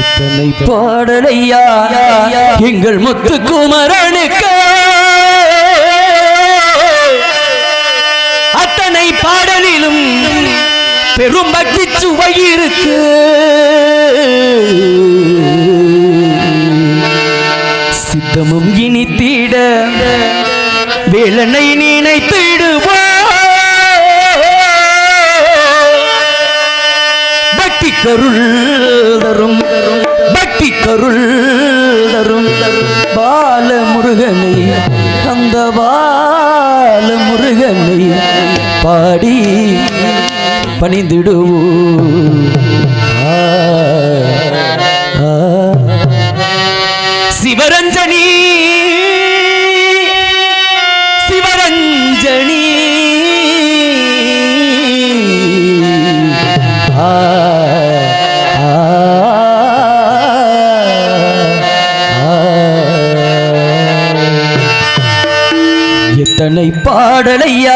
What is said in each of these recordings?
இத்தனை பாடலையா? எங்கள் முத்து குமரனுக்கு. அத்தனை பாடலிலும் பெரும் பக்தி சுவை இருக்கு. சித்தமும் இனித்திட வேலனை நினைத்திடுவோம். கருள் தரும். பக்தி கருள் தரும். பால முருகனை அந்த பால முருகனை பாடி பணிந்திடுவோம். பாடலையா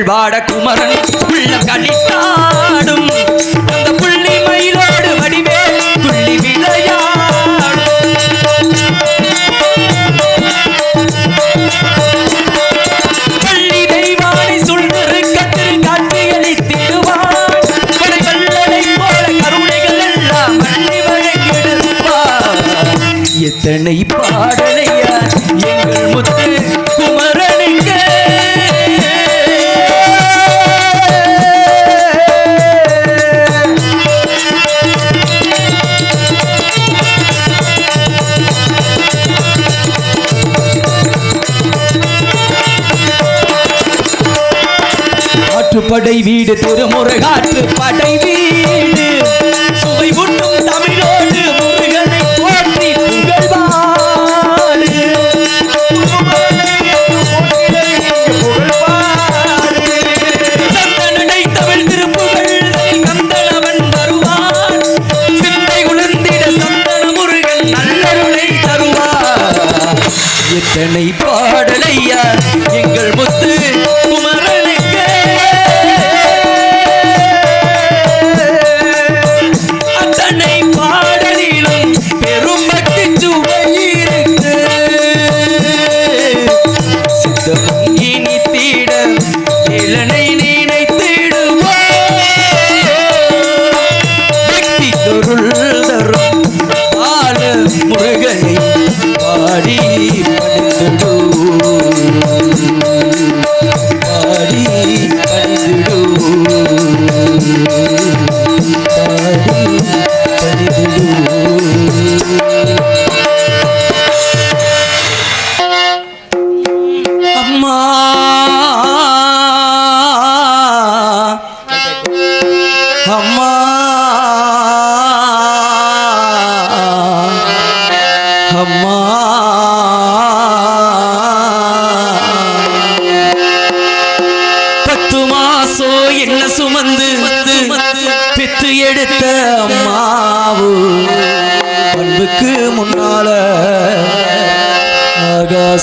பிள்ளை வாட குமரன் உள்ளம் கழித்தாடும் படை வீடு திருமுருகாற்று படை வீடு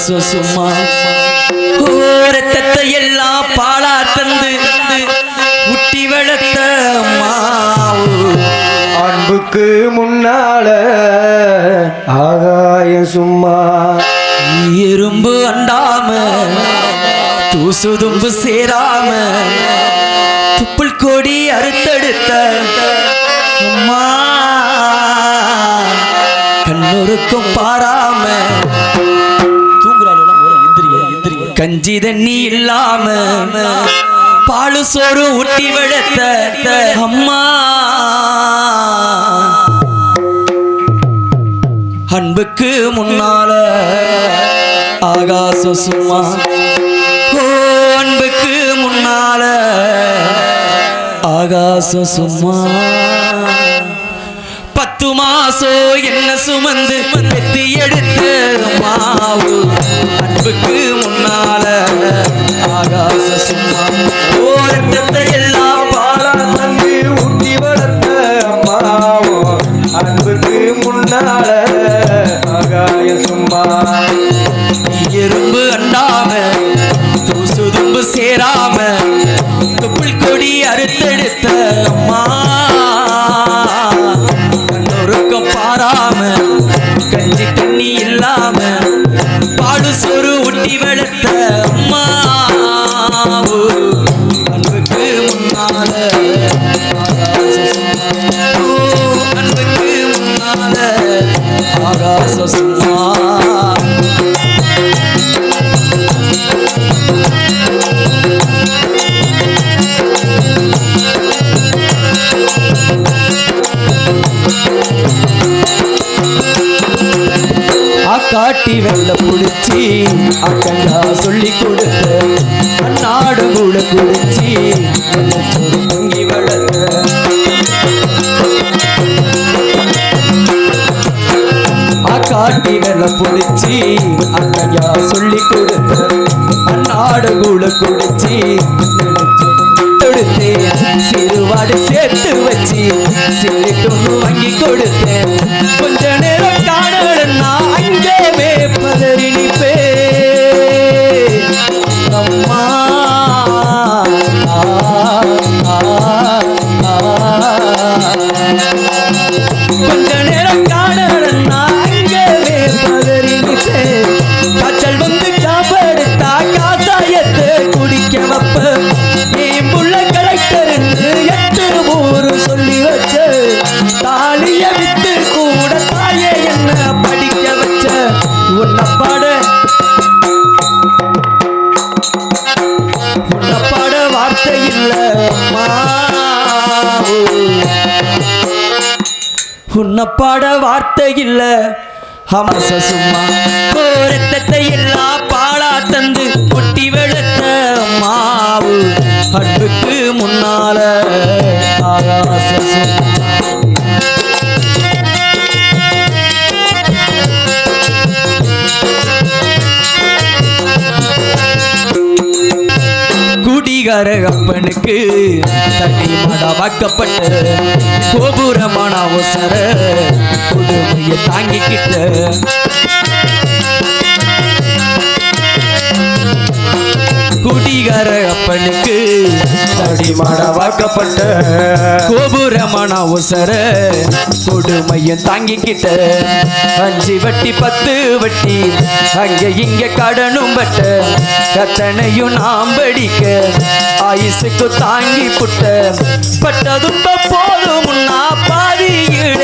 ஆகாசம் ரத்தத்தை எல்லாம் பாலா தந்து குட்டி வளர்த்த அம்மாவு அன்புக்கு முன்னால ஆகாய சும்மா. எறும்பு அண்டாம தூசுதும்பு சேராம துப்புள் கொடி அறுத்தெடுத்த அம்மா கண்ணொருக்கும் பாராம கஞ்சி தண்ணி இல்லாம பாலு சோறு ஊட்டி வளர்த்த அம்மா. அன்புக்கு முன்னால ஆகாச சும்மா. ஓ அன்புக்கு முன்னால ஆகாச சும்மா. பத்து மாசம் என்ன சுமந்து எடுத்து மாவு. அன்புக்கு முன்னால ஆகாச சும்மா ஓரத்தை எல்லாம் காட்டி வெள்ள புடிச்சி அக்கண்டா சொல்லி கொடுத்த அந்நாடு கூட குடிச்சி குடிச்சி அண்ணையா சொல்லி கொடுத்த அண்ணாடு கூட குடிச்சி கொடுத்தேன் சிறுவாடு சேர்த்து வச்சு சில்லிட்டு வாங்கி கொடுத்தேன். உன்னை வார்த்தை இல்ல. ஹமாச சும்மா கோரத்தத்தை எல்லாம் பாலா தந்து கொட்டி வெளுத்த மாவு. அன்புக்கு முன்னால ஆகாச சும்மா குடிகார அப்பனுக்கு தண்ணி மடா வாக்கப்பட்ட கோபுரமான அவசர புதுமையை தாங்கிக்கிட்ட. குடிகார அப்பனுக்கு தடி மட வாக்கப்பட்ட. கோபுரமான உசர கொடுமையும் தாங்கிக்கிட்ட. அஞ்சு வட்டி பத்து வட்டி அங்க இங்க கடனும் பட்ட. கத்தனையும் நாம் படிக்க ஆயுசுக்கு தாங்கி புட்ட. பட்ட போதும் முன்னா பாதியிலே.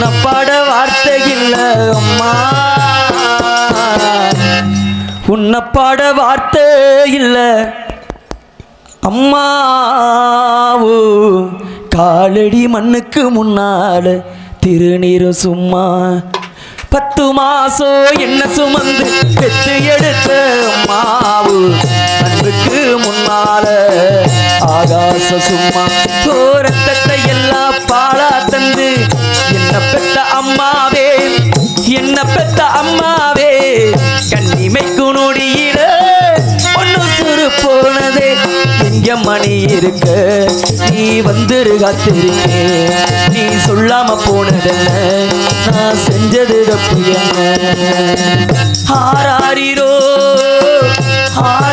உன்னப்பாட வார்த்தை இல்லை அம்மா. உன்னப்பாட வார்த்தை இல்லை. அம்மாவு காலடி மண்ணுக்கு முன்னால் திருநீர் சும்மா. பத்து மாசம் என்ன சுமந்து பெற்று எடுத்த மாவு அன்புக்கு முன்னால ஆகாச சும்மா. கோரத்தத்தை எல்லாம் பாலா தந்து என்ன பெத்த அம்மாவே? என்ன பெத்த அம்மாவே? கண்ணிமைக்கு நொடியில ஒன்னு சுரு போனதே. எங்க மணி இருக்க? நீ வந்துரு காத்திருக்கே. நீ சொல்லாம போனதென்ன? நான் செஞ்சது தப்பு என்ன? ஆராரிரோ ஆராரிரோ?